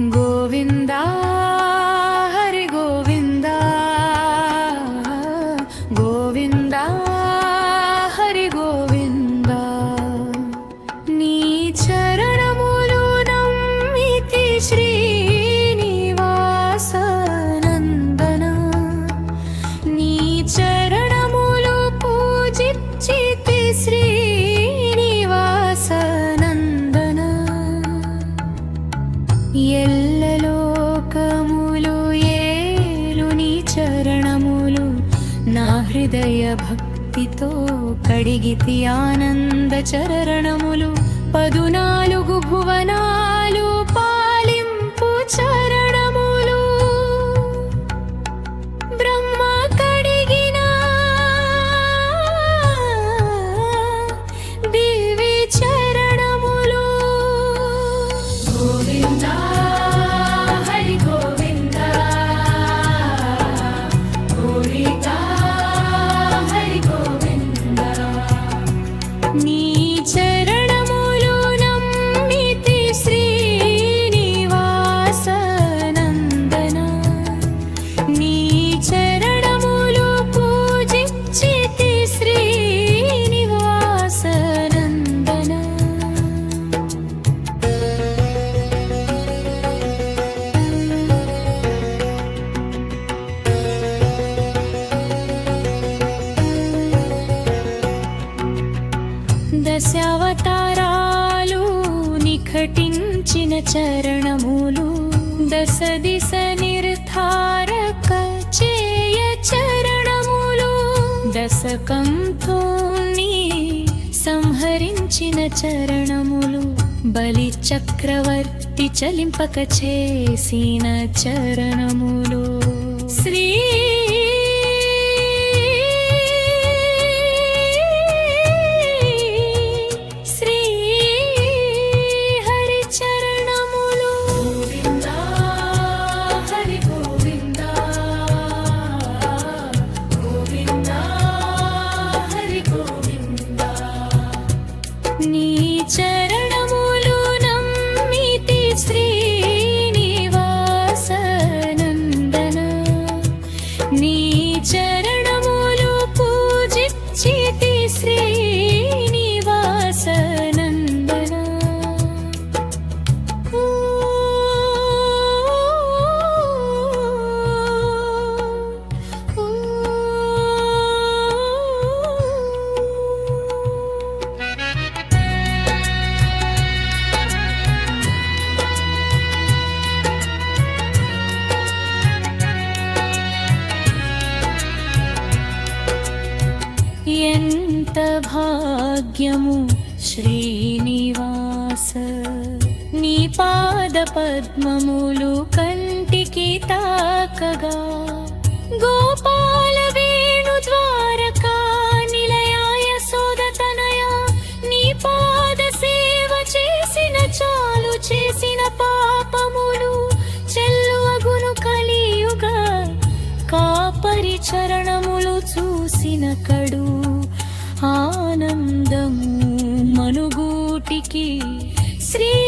గోవిందా హరి గోవిందా. గోవిందా హరి గోవిందా. నీ చరణ ఎల్లలోకములు ఏలు నీ చరణములు నా హృదయ భక్తితో కడిగితి ఆనంద చరణములు పదునాలుగు భువనాలు. ప్రకటించిన చరణములు దశ దిశ నిర్ధారక చేయ చరణములు దశకంతో సంహరించిన చరణములు బలి చక్రవర్తి చలింపక చేసిన చరణములు. శ్రీ నీ చర భాగ్యము శ్రీనివాస. నీ పాద పద్మములు కంటికి తాకగా. గోపాల వేణు ద్వారకా నిలయాయ సోదతనయ. నీ పాద సేవ చేసిన చాలు చేసిన పాపములు చెల్లువగును కలియుగా. కాపరి చరణములు చూసిన కడు Sri